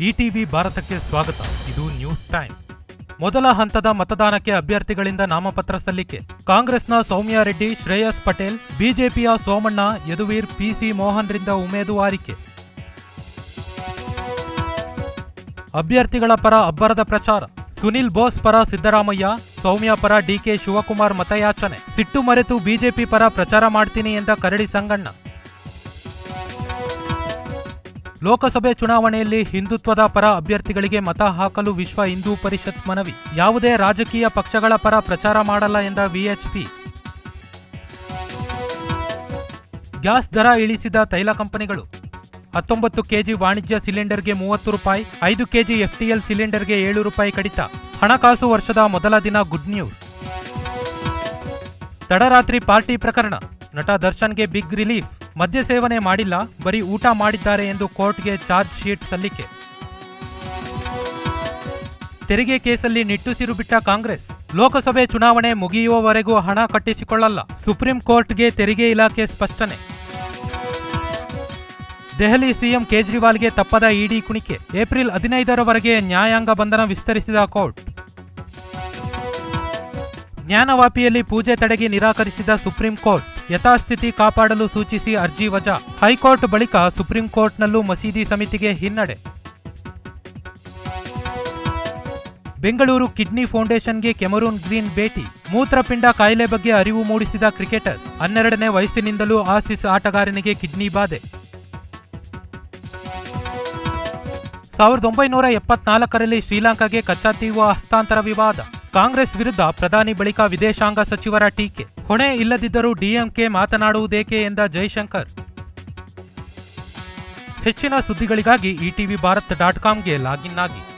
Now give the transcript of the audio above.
ETV ಭಾರತಕ್ಕೆ ಸ್ವಾಗತ. ಇದು ನ್ಯೂಸ್ ಟೈಮ್. ಮೊದಲ ಹಂತದ ಮತದಾನಕ್ಕೆ ಅಭ್ಯರ್ಥಿಗಳಿಂದ ನಾಮಪತ್ರ ಸಲ್ಲಿಕೆ. ಕಾಂಗ್ರೆಸ್ನ ಸೌಮ್ಯಾ ರೆಡ್ಡಿ, ಶ್ರೇಯಸ್ ಪಟೇಲ್, ಬಿಜೆಪಿಯ ಸೋಮಣ್ಣ, ಯದುವೀರ್, ಪಿಸಿ ಮೋಹನ್ರಿಂದ ಉಮೇದುವಾರಿಕೆ ಅಭ್ಯರ್ಥಿಗಳ ಪರ ಅಬ್ಬರದ ಪ್ರಚಾರ. ಸುನಿಲ್ ಬೋಸ್ ಪರ ಸಿದ್ದರಾಮಯ್ಯ, ಸೌಮ್ಯ ಪರ ಡಿಕೆ ಶಿವಕುಮಾರ್ ಮತಯಾಚನೆ. ಸಿಟ್ಟು ಮರೆತು ಬಿಜೆಪಿ ಪರ ಪ್ರಚಾರ ಮಾಡ್ತೀನಿ ಎಂದ ಕರಡಿ ಸಂಗಣ್ಣ. ಲೋಕಸಭೆ ಚುನಾವಣೆಯಲ್ಲಿ ಹಿಂದುತ್ವದ ಪರ ಅಭ್ಯರ್ಥಿಗಳಿಗೆ ಮತ ಹಾಕಲು ವಿಶ್ವ ಹಿಂದೂ ಪರಿಷತ್ ಮನವಿ. ಯಾವುದೇ ರಾಜಕೀಯ ಪಕ್ಷಗಳ ಪರ ಪ್ರಚಾರ ಮಾಡಲ್ಲ ಎಂದ ವಿಎಚ್ಪಿ. ಗ್ಯಾಸ್ ದರ ಇಳಿಸಿದ ತೈಲ ಕಂಪನಿಗಳು. ಹತ್ತೊಂಬತ್ತು ಕೆಜಿ ವಾಣಿಜ್ಯ ಸಿಲಿಂಡರ್ಗೆ ಮೂವತ್ತು ರೂಪಾಯಿ, ಐದು ಕೆಜಿ ಎಫ್ಟಿಎಲ್ ಸಿಲಿಂಡರ್ಗೆ ಏಳು ರೂಪಾಯಿ ಕಡಿತ. ಹಣಕಾಸು ವರ್ಷದ ಮೊದಲ ದಿನ ಗುಡ್ ನ್ಯೂಸ್. ತಡರಾತ್ರಿ ಪಾರ್ಟಿ ಪ್ರಕರಣ. ನಟ ದರ್ಶನ್ಗೆ ಬಿಗ್ ರಿಲೀಫ್. ಮದ್ಯ ಸೇವನೆ ಮಾಡಿಲ್ಲ, ಬರೀ ಊಟ ಮಾಡಿದ್ದಾರೆ ಎಂದು ಕೋರ್ಟ್ಗೆ ಚಾರ್ಜ್ ಶೀಟ್ ಸಲ್ಲಿಕೆ. ತೆರಿಗೆ ಕೇಸಲ್ಲಿ ನಿಟ್ಟುಸಿರು ಬಿಟ್ಟ ಕಾಂಗ್ರೆಸ್. ಲೋಕಸಭೆ ಚುನಾವಣೆ ಮುಗಿಯುವವರೆಗೂ ಹಣ ಕಟ್ಟಿಸಿಕೊಳ್ಳಲ್ಲ. ಸುಪ್ರೀಂ ಕೋರ್ಟ್ಗೆ ತೆರಿಗೆ ಇಲಾಖೆ ಸ್ಪಷ್ಟನೆ. ದೆಹಲಿ ಸಿಎಂ ಕೇಜ್ರಿವಾಲ್ಗೆ ತಪ್ಪದ ಇಡಿ ಕುಣಿಕೆ. ಏಪ್ರಿಲ್ ಹದಿನೈದರವರೆಗೆ ನ್ಯಾಯಾಂಗ ಬಂಧನ ವಿಸ್ತರಿಸಿದ ಕೋರ್ಟ್. ಜ್ಞಾನವಾಪಿಯಲ್ಲಿ ಪೂಜೆ ತಡೆಗೆ ನಿರಾಕರಿಸಿದ ಸುಪ್ರೀಂ ಕೋರ್ಟ್ ಯಥಾಸ್ಥಿತಿ ಕಾಪಾಡಲು ಸೂಚಿಸಿ ಅರ್ಜಿ ವಜಾ. ಹೈಕೋರ್ಟ್ ಬಳಿಕ ಸುಪ್ರೀಂ ಕೋರ್ಟ್ನಲ್ಲೂ ಮಸೀದಿ ಸಮಿತಿಗೆ ಹಿನ್ನಡೆ. ಬೆಂಗಳೂರು ಕಿಡ್ನಿ ಫೌಂಡೇಶನ್ಗೆ ಕೆಮರೂನ್ ಗ್ರೀನ್ ಭೇಟಿ. ಮೂತ್ರಪಿಂಡ ಕಾಯಿಲೆ ಬಗ್ಗೆ ಅರಿವು ಮೂಡಿಸಿದ ಕ್ರಿಕೆಟರ್, ಹನ್ನೆರಡನೇ ವಯಸ್ಸಿನಿಂದಲೂ ಆಸಿಸ್ ಆಟಗಾರನಿಗೆ ಕಿಡ್ನಿ ಬಾಧೆ. ಸಾವಿರದ ಒಂಬೈನೂರ ಎಪ್ಪತ್ನಾಲ್ಕರಲ್ಲಿ ಶ್ರೀಲಂಕಾಗೆ ಕಚ್ಚಾ ತೀವ್ರ ಹಸ್ತಾಂತರ ವಿವಾದ. ಕಾಂಗ್ರೆಸ್ ವಿರುದ್ಧ ಪ್ರಧಾನಿ ಬಳಿಕ ವಿದೇಶಾಂಗ ಸಚಿವರ ಟೀಕೆ. ಹೊಣೆ ಇಲ್ಲದಿದ್ದರೂ ಡಿಎಂಕೆ ಮಾತನಾಡುವುದೇಕೆ ಎಂದ ಜೈಶಂಕರ್. ಹೆಚ್ಚಿನ ಸುದ್ದಿಗಳಿಗಾಗಿ ಇಟಿವಿ ಭಾರತ್ ಡಾಟ್ ಕಾಮ್ಗೆ ಲಾಗಿನ್ ಆಗಿ.